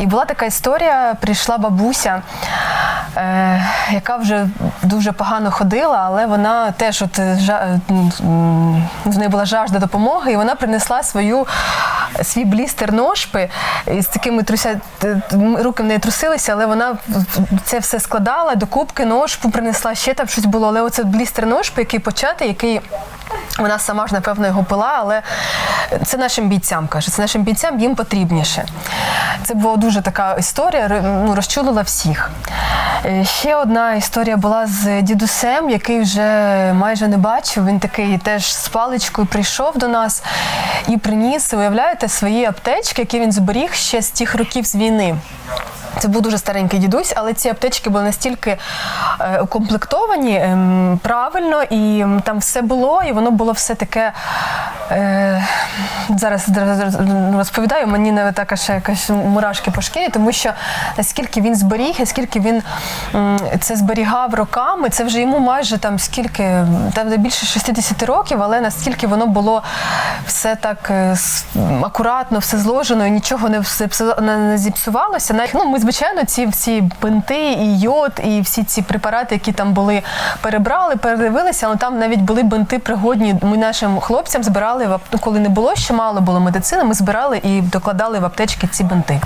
І була така історія: прийшла бабуся, е, яка вже дуже погано ходила, але вона теж от е, жа- в неї була жажда допомоги, і вона принесла свою. Свій блістер ножпи і з такими труся руки в неї трусилися, але вона це все складала до кубки ножпу принесла, ще там щось було. Але оце блістер ножпи, який початий, який вона сама ж напевно його пила, але це нашим бійцям каже. Це нашим бійцям їм потрібніше. Це була дуже така історія, ну, розчулила всіх. Е, Ще одна історія була з дідусем, який вже майже не бачив. Він такий теж з паличкою прийшов до нас і приніс, уявляєте, свої аптечки, які він зберіг ще з тих років з війни. Це був дуже старенький дідусь, але ці аптечки були настільки е, укомплектовані ем, правильно, і там все було, і воно було все таке. Е, зараз, розповідаю, мені не така ще якась мурашки по шкірі, тому що наскільки він зберіг, наскільки він це зберігав роками, це вже йому майже там скільки, там більше 60 років, але наскільки воно було все так е, акуратно, все зложено, і нічого не, не, зіпсувалося. Навіть, ну, ми, звичайно, ці всі бинти, і йод, і всі ці препарати, які там були, перебрали, передивилися, але там навіть були бинти пригодні. Ми нашим хлопцям збирали ну, коли не було ще мало було медицини, ми збирали і докладали в аптечки ці бинти.